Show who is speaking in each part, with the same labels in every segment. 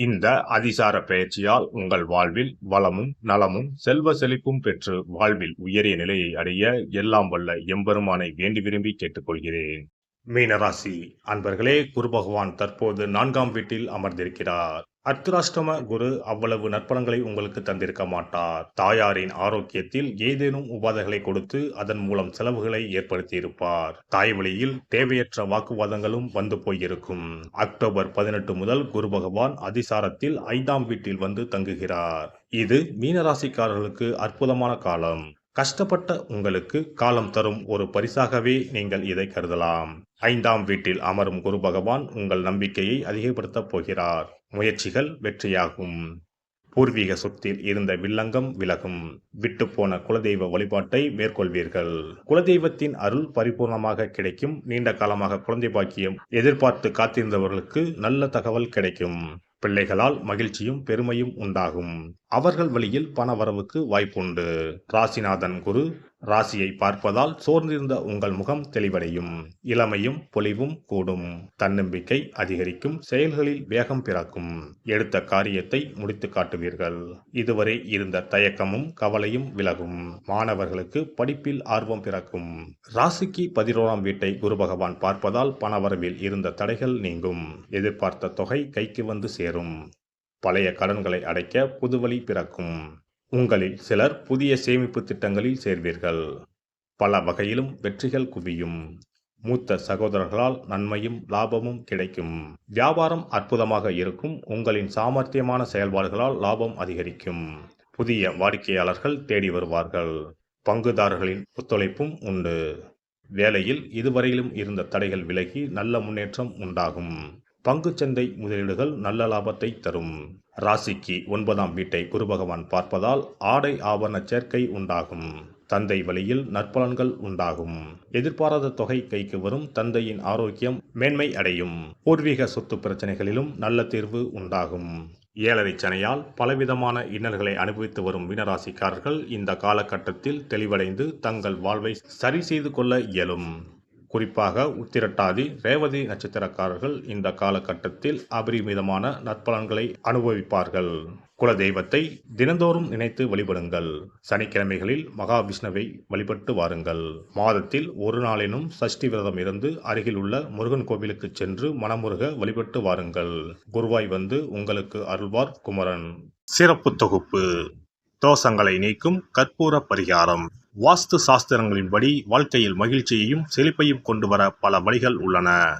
Speaker 1: இந்த அதிசார பயிற்சியால் உங்கள் வாழ்வில் வளமும் நலமும் செல்வ செழிப்பும் பெற்று வாழ்வில் உயரிய நிலையை அடைய எல்லாம் வல்ல எம்பெருமானை வேண்டி விரும்பி கேட்டுக்கொள்கிறேன். மீனராசி அன்பர்களே குரு பகவான் தற்போது நான்காம் வீட்டில் அமர்ந்திருக்கிறார். அர்த்தராஷ்டம குரு அவ்வளவு நற்பலங்களை உங்களுக்கு தந்திருக்க மாட்டார். தாயாரின் ஆரோக்கியத்தில் ஏதேனும் உபாதைகளை கொடுத்து அதன் மூலம் செலவுகளை ஏற்படுத்தியிருப்பார். தாய் வழியில் தேவையற்ற வாக்குவாதங்களும் வந்து போயிருக்கும். அக்டோபர் பதினெட்டு முதல் குரு பகவான் அதிசாரத்தில் ஐந்தாம் வீட்டில் வந்து தங்குகிறார். இது மீனராசிக்காரர்களுக்கு அற்புதமான காலம். கஷ்டப்பட்ட உங்களுக்கு காலம் தரும் ஒரு பரிசாகவே நீங்கள் இதை கருதலாம். ஐந்தாம் வீட்டில் அமரும் குரு பகவான் உங்கள் நம்பிக்கையை அதிகப்படுத்தப் போகிறார். முயற்சிகள் வெற்றியாகும். பூர்வீக சொத்தில் இருந்த வில்லங்கம் விலகும். விட்டுப்போன குலதெய்வ வழிபாட்டை மேற்கொள்வீர்கள். குலதெய்வத்தின் அருள் பரிபூர்ணமாக கிடைக்கும். நீண்ட காலமாக குழந்தை பாக்கியம் எதிர்பார்த்து காத்திருந்தவர்களுக்கு நல்ல தகவல் கிடைக்கும். பிள்ளைகளால் மகிழ்ச்சியும் பெருமையும் உண்டாகும். அவர்கள் வழியில் பணவரவுக்கு வாய்ப்புண்டு. ராசிநாதன் குரு ராசியை பார்ப்பதால் சோர்ந்திருந்த உங்கள் முகம் தெளிவடையும். இளமையும் பொலிவும் கூடும். தன்னம்பிக்கை அதிகரிக்கும். செயல்களில் வேகம் பிறக்கும். எடுத்த காரியத்தை முடித்து காட்டுவீர்கள். இதுவரை இருந்த தயக்கமும் கவலையும் விலகும். மாணவர்களுக்கு படிப்பில் ஆர்வம் பிறக்கும். ராசிக்கு பதினோராம் வீட்டை குரு பகவான் பார்ப்பதால் பணவரவில் இருந்த தடைகள் நீங்கும். எதிர்பார்த்த தொகை கைக்கு வந்து சேரும். பழைய கடன்களை அடைக்க புதுவழி பிறக்கும். உங்களில் சிலர் புதிய சேமிப்பு திட்டங்களில் சேர்வீர்கள். பல வகையிலும் வெற்றிகள் குவியும். மூத்த சகோதரர்களால் நன்மையும் லாபமும் கிடைக்கும். வியாபாரம் அற்புதமாக இருக்கும். உங்களின் சாமர்த்தியமான செயல்பாடுகளால் லாபம் அதிகரிக்கும். புதிய வாடிக்கையாளர்கள் தேடி வருவார்கள். பங்குதாரர்களின் ஒத்துழைப்பும் உண்டு. வேலையில் இதுவரையிலும் இருந்த தடைகள் விலகி நல்ல முன்னேற்றம் உண்டாகும். பங்குச்சந்தை முதலீடுகள் நல்ல லாபத்தை தரும். ராசிக்கு ஒன்பதாம் வீட்டை குரு பகவான் பார்ப்பதால் ஆடை ஆவண சேர்க்கை உண்டாகும். தந்தை வழியில் நற்பலன்கள் உண்டாகும். எதிர்பாராத தொகை கைக்கு வரும் தந்தையின் ஆரோக்கியம் மேன்மை அடையும். பூர்வீக சொத்து பிரச்சனைகளிலும் நல்ல தீர்வு உண்டாகும். ஏழரை சனையால் பலவிதமான இன்னல்களை அனுபவித்து வரும் மீனராசிக்காரர்கள் இந்த காலகட்டத்தில் தெளிவடைந்து தங்கள் வாழ்வை சரி செய்து கொள்ள இயலும். குறிப்பாக உத்திரட்டாதி ரேவதி நட்சத்திரக்காரர்கள் இந்த காலகட்டத்தில் அபரிமிதமான நற்பலன்களை அனுபவிப்பார்கள். குலதெய்வத்தை தினந்தோறும் நினைத்து வழிபடுங்கள். சனிக்கிழமைகளில் மகாவிஷ்ணுவை வழிபட்டு வாருங்கள். மாதத்தில் ஒரு நாளினும் சஷ்டி விரதம் இருந்து அருகில் உள்ள முருகன் கோவிலுக்கு சென்று மனமுருக வழிபட்டு வாருங்கள். குருவாய் வந்து உங்களுக்கு அருள்வார் குமரன். சிறப்பு தொகுப்பு. தோஷங்களை நீக்கும் கற்பூர பரிகாரம். வாஸ்து சாஸ்திரங்களின்படி வாழ்க்கையில் மகிழ்ச்சியையும் செழிப்பையும் கொண்டு வர பல வழிகள் உள்ளன.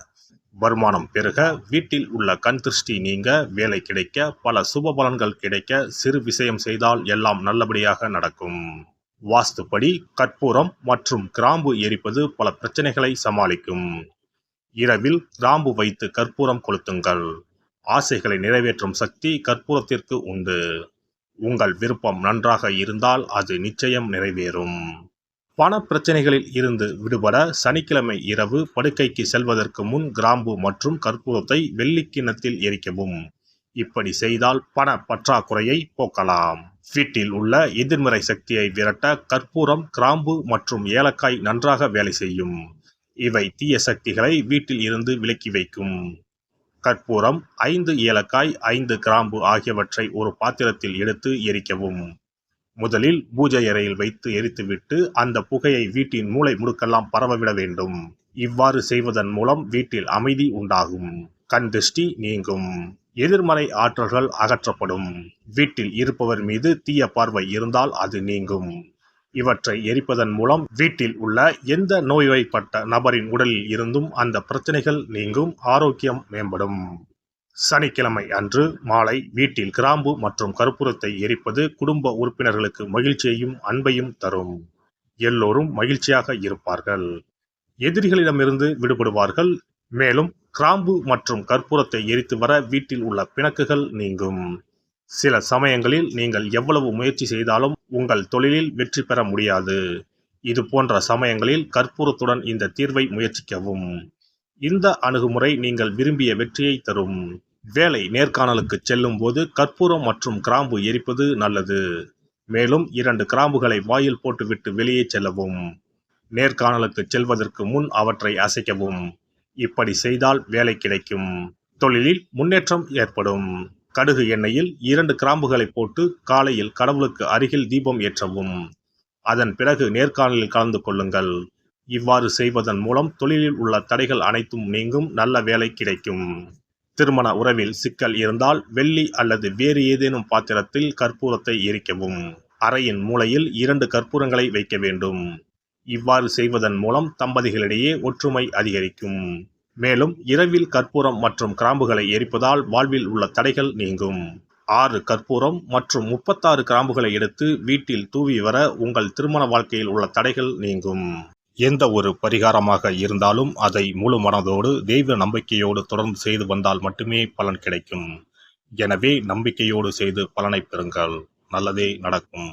Speaker 1: வருமானம் பெருக வீட்டில் உள்ள கண் திருஷ்டி நீங்க வேலை கிடைக்க பல சுப பலன்கள் கிடைக்க சிறு விஷயம் செய்தால் எல்லாம் நல்லபடியாக நடக்கும். வாஸ்துப்படி கற்பூரம் மற்றும் கிராம்பு எரிப்பது பல பிரச்சனைகளை சமாளிக்கும். இரவில் கிராம்பு வைத்து கற்பூரம் கொளுத்துங்கள். ஆசைகளை நிறைவேற்றும் சக்தி கற்பூரத்திற்கு உண்டு. உங்கள் விருப்பம் நன்றாக இருந்தால் அது நிச்சயம் நிறைவேறும். பண பிரச்சனைகளில் இருந்து விடுபட சனிக்கிழமை இரவு படுக்கைக்கு செல்வதற்கு முன் கிராம்பு மற்றும் கற்பூரத்தை வெள்ளிக்கிணத்தில் எரிக்கவும். இப்படி செய்தால் பண பற்றாக்குறையை போக்கலாம். வீட்டில் உள்ள எதிர்மறை சக்தியை விரட்ட கற்பூரம் கிராம்பு மற்றும் ஏலக்காய் நன்றாக வேலை செய்யும். இவை தீய சக்திகளை வீட்டில் இருந்து விலக்கி வைக்கும். கற்பூரம் ஐந்து ஏலக்காய் ஐந்து கிராம்பு ஆகியவற்றை ஒரு பாத்திரத்தில் எடுத்து எரிக்கவும். முதலில் பூஜை அறையில் வைத்து எரித்துவிட்டு அந்த புகையை வீட்டின் மூளை முடுக்கெல்லாம் பரவவிட வேண்டும். இவ்வாறு செய்வதன் மூலம் வீட்டில் அமைதி உண்டாகும். கண் திருஷ்டி நீங்கும். எதிர்மறை ஆற்றல்கள் அகற்றப்படும். வீட்டில் இருப்பவர் மீது தீய பார்வை இருந்தால் அது நீங்கும். இவற்றை எரிப்பதன் மூலம் வீட்டில் உள்ள எந்த நோய்வாய்ப்பட்ட நபரின் உடலில் இருந்தும் அந்த பிரச்சனைகள் நீங்கும் ஆரோக்கியம் மேம்படும். சனிக்கிழமை அன்று மாலை வீட்டில் கிராம்பு மற்றும் கற்பூரத்தை எரிப்பது குடும்ப உறுப்பினர்களுக்கு மகிழ்ச்சியையும் அன்பையும் தரும். எல்லோரும் மகிழ்ச்சியாக இருப்பார்கள். எதிரிகளிடமிருந்து விடுபடுவார்கள். மேலும் கிராம்பு மற்றும் கற்பூரத்தை எரித்து வர வீட்டில் உள்ள பிணக்குகள் நீங்கும். சில சமயங்களில் நீங்கள் எவ்வளவு முயற்சி செய்தாலும் உங்கள் தொழிலில் வெற்றி பெற முடியாது. இது போன்ற சமயங்களில் கற்பூரத்துடன் இந்த தீர்வை முயற்சிக்கவும். இந்த அணுகுமுறை நீங்கள் விரும்பிய வெற்றியை தரும். வேலை நேர்காணலுக்கு செல்லும் போது கற்பூரம் மற்றும் கிராம்பு எரிப்பது நல்லது. மேலும் இரண்டு கிராம்புகளை வாயில் போட்டுவிட்டு வெளியே செல்லவும். நேர்காணலுக்கு செல்வதற்கு முன் அவற்றை அசைக்கவும். இப்படி செய்தால் வேலை கிடைக்கும். தொழிலில் முன்னேற்றம் ஏற்படும். கடுகு எண்ணெயில் இரண்டு கிராம்புகளை போட்டு காலையில் கடவுளுக்கு அருகில் தீபம் ஏற்றவும். அதன் பிறகு நேர்காணலில் கலந்து கொள்ளுங்கள். இவ்வாறு செய்வதன் மூலம் தொழிலில் உள்ள தடைகள் அனைத்தும் நீங்கும் நல்ல வேலை கிடைக்கும். திருமண உறவில் சிக்கல் இருந்தால் வெள்ளி அல்லது வேறு ஏதேனும் பாத்திரத்தில் கற்பூரத்தை எரிக்கவும். அறையின் மூலையில் இரண்டு கற்பூரங்களை வைக்க வேண்டும். இவ்வாறு செய்வதன் மூலம் தம்பதிகளிடையே ஒற்றுமை அதிகரிக்கும். மேலும் இரவில் கற்பூரம் மற்றும் கிராம்புகளை எரிப்பதால் வாழ்வில் உள்ள தடைகள் நீங்கும். ஆறு கற்பூரம் மற்றும் முப்பத்தாறு கிராம்புகளை எடுத்து வீட்டில் தூவி வர உங்கள் திருமண வாழ்க்கையில் உள்ள தடைகள் நீங்கும். எந்த ஒரு பரிகாரமாக இருந்தாலும் அதை முழு மனதோடு தெய்வ நம்பிக்கையோடு தொடர்ந்து செய்து வந்தால் மட்டுமே பலன் கிடைக்கும். எனவே நம்பிக்கையோடு செய்து பலனை பெறுங்கள். நல்லதே நடக்கும்.